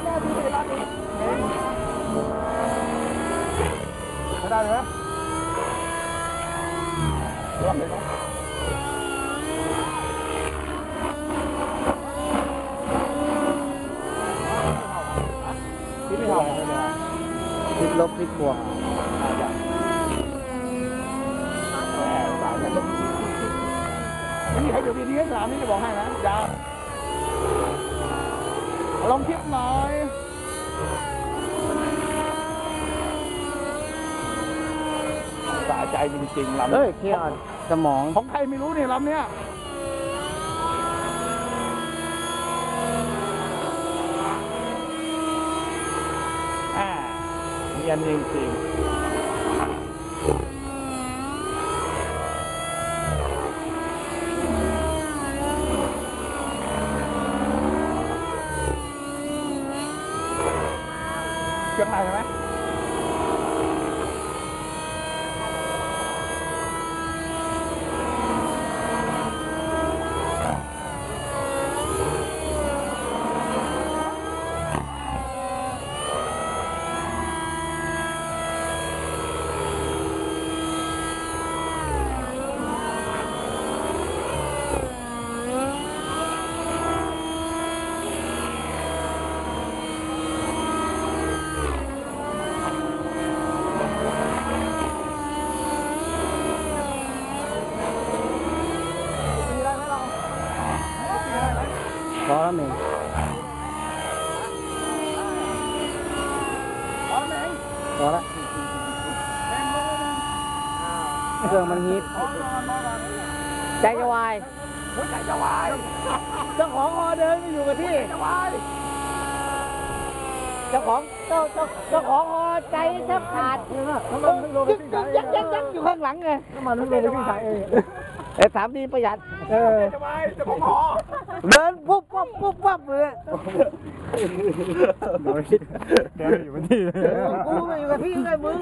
lên đi, đi lên đi. Ở đây nữa. Làm đây không? Thịt lốp, thịt buộc. À, dạ. Cái gì đi hết làm đi cho bọn hai nè. Dạ. บวกไม่มีใครอยู่ดีๆสนามนี้จะบอกให้นะยาวลองคิดหน่อยสะใจจริงๆลำเฮ้ยเคลียร์สมองของใครไม่รู้เนี่ยลำเนี้ยอ่าเนียนจริงๆ เครื่องในใช่ไหม พอแล้วเมงอ๋อไหนพอแล้วเครื่องมันฮิตใจจะวายหัวใจจะวายเจ้าของออเดินไม่อยู่กับที่เจ้าของเจ้าเจ้าเจ้าของออใจแทบขาดยังไปยึกที่ยึไหนกยักยักยักอยู่ข้างหลังไงน้ำมันไม่ลงไปที่ไหนเองเอ้ยถามดีประหยัด เออจะวายจะของหอเดินปุ๊บปุ๊บปุ๊บปุ๊บเลยเดี๋ยวอยู่ที่เลยกูไม่อยู่กับที่ไงมึง